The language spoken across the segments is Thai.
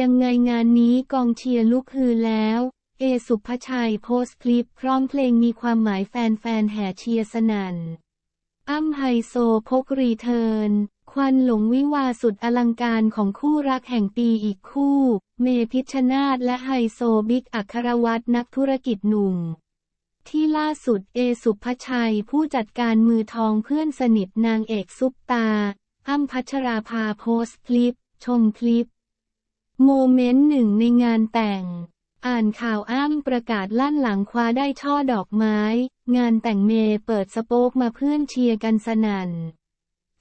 ยังไงงานนี้กองเชียร์ลุกฮือแล้ว เอสุภชัยโพสต์คลิปพร้อมเพลงมีความหมายแฟนๆแห่เชียร์สนั่น อ้ำไฮโซพกรีเทิร์น ควันหลงวิวาสุดอลังการของคู่รักแห่งปีอีกคู่ เมพิชนาธและไฮโซบิ๊กอัครวัตรนักธุรกิจหนุ่มที่ล่าสุดเอสุภชัยผู้จัดการมือทองเพื่อนสนิทนางเอกซุปตาอ้ำพัชราภาโพสต์คลิป ชมคลิป โมเมนต์หนึ่งในงานแต่ง อ่านข่าวอ้ำประกาศลั่นหลังคว้าได้ช่อดอกไม้ งานแต่งเมย์เปิดสโป๊กมาเพื่อนเชียร์กันสนัน่น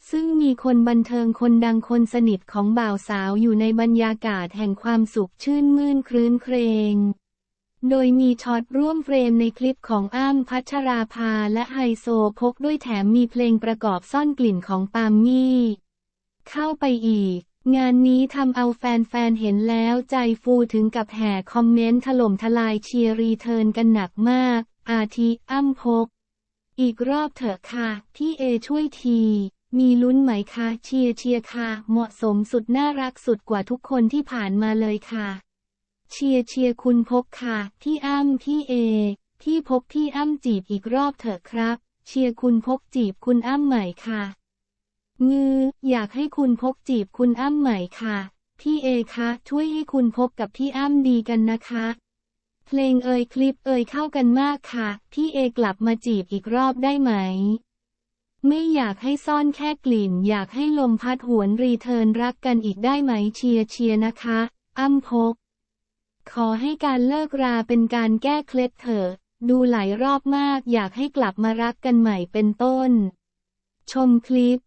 ซึ่งมีคนบันเทิงคนดังคนสนิทของบ่าวสาวอยู่ในบรรยากาศแห่งความสุขชื่นมื่นครื้นเครง โดยมีช็อตร่วมเฟรมในคลิปของอ้ำพัชราภาและไฮโซพกด้วยแถมมีเพลงประกอบซ่อนกลิ่นของปามมี่ เข้าไปอีก งานนี้ทำเอาแฟนๆ เห็นแล้วใจฟูถึงกับแห่คอมเมนต์ถล่มทลายเชียร์รีเทิร์นกันหนักมาก อาทิอ้ำพก อีกรอบเถอะค่ะ พี่เอช่วยที มีลุ้นไหมคะเชียร์เชียร์ค่ะ เหมาะสมสุดน่ารักสุดกว่าทุกคนที่ผ่านมาเลยค่ะ เชียร์เชียร์คุณพกค่ะ พี่อ้ำพี่เอ พี่พกพี่อ้ำจีบอีกรอบเถอะครับ เชียร์คุณพกจีบคุณอ้ำใหม่ค่ะ งือ อยากให้คุณพกจีบคุณอ้ำใหม่ค่ะ พี่เอคะช่วยให้คุณพกกับพี่อ้ำดีกันนะคะ เพลงเอ่ยคลิปเอ่ยเข้ากันมากค่ะ พี่เอกลับมาจีบอีกรอบได้ไหม ไม่อยากให้ซ่อนแค่กลิ่น อยากให้ลมพัดหวนรีเทิร์นรักกันอีกได้ไหมเชียร์เชียร์นะคะ อ้ำพก ขอให้การเลิกราเป็นการแก้เคล็ดเถอะดูหลายรอบมากอยากให้กลับมารักกันใหม่เป็นต้น ชมคลิป